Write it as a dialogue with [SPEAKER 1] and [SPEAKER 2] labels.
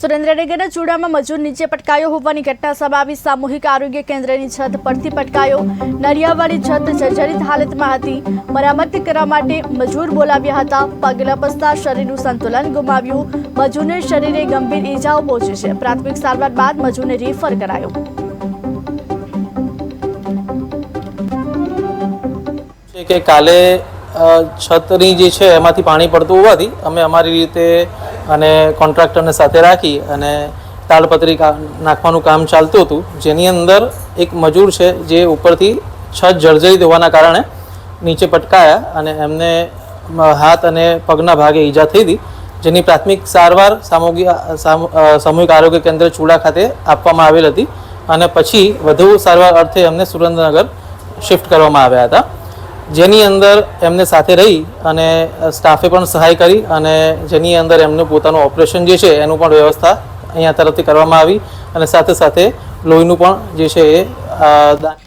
[SPEAKER 1] સુરેન્દ્રનગરના ચૂડામાં મજૂર નીચે પટકાયો હોવાની ઘટના સામે સામૂહિક આરોગ્ય કેન્દ્રની છત પરથી પટકાયો. નરિયાવાળી છત જર્જરિત હાલતમાં હતી. મરામત કરવા માટે મજૂર બોલાવ્યા હતા. પગ લપસતા શરીરનું સંતુલન ગુમાવ્યું. મજૂરને શરીરે ગંભીર ઈજાઓ પહોંચી છે. પ્રાથમિક સારવાર બાદ મજૂરને રેફર કરાયો.
[SPEAKER 2] કે કાલે છતની જે છે એમાંથી પાણી પડતું હોવાથી અમે અમારી રીતે અને કોન્ટ્રાક્ટરને સાથે રાખી અને તાડપત્રી નાખવાનું કામ ચાલતું હતું. જેની અંદર એક મજૂર છે જે ઉપરથી છત જર્જરિત હોવાના કારણે નીચે પટકાયા અને એમને હાથ અને પગના ભાગે ઈજા થઈ હતી જેની પ્રાથમિક સારવાર સામૂહિક સામૂહિક આરોગ્ય કેન્દ્ર ચૂડા ખાતે આપવામાં આવેલ હતી અને પછી વધુ સારવાર અર્થે એમને સુરેન્દ્રનગર શિફ્ટ કરવામાં આવ્યા હતા. જેની અંદર એમને સાથે રહી અને સ્ટાફે પણ સહાય કરી અને જેની અંદર એમનું પોતાનું ઓપરેશન જે છે એનું પણ વ્યવસ્થા અહીંયા તરફથી કરવામાં આવી અને સાથે સાથે લોહીનું પણ જે છે એ દાન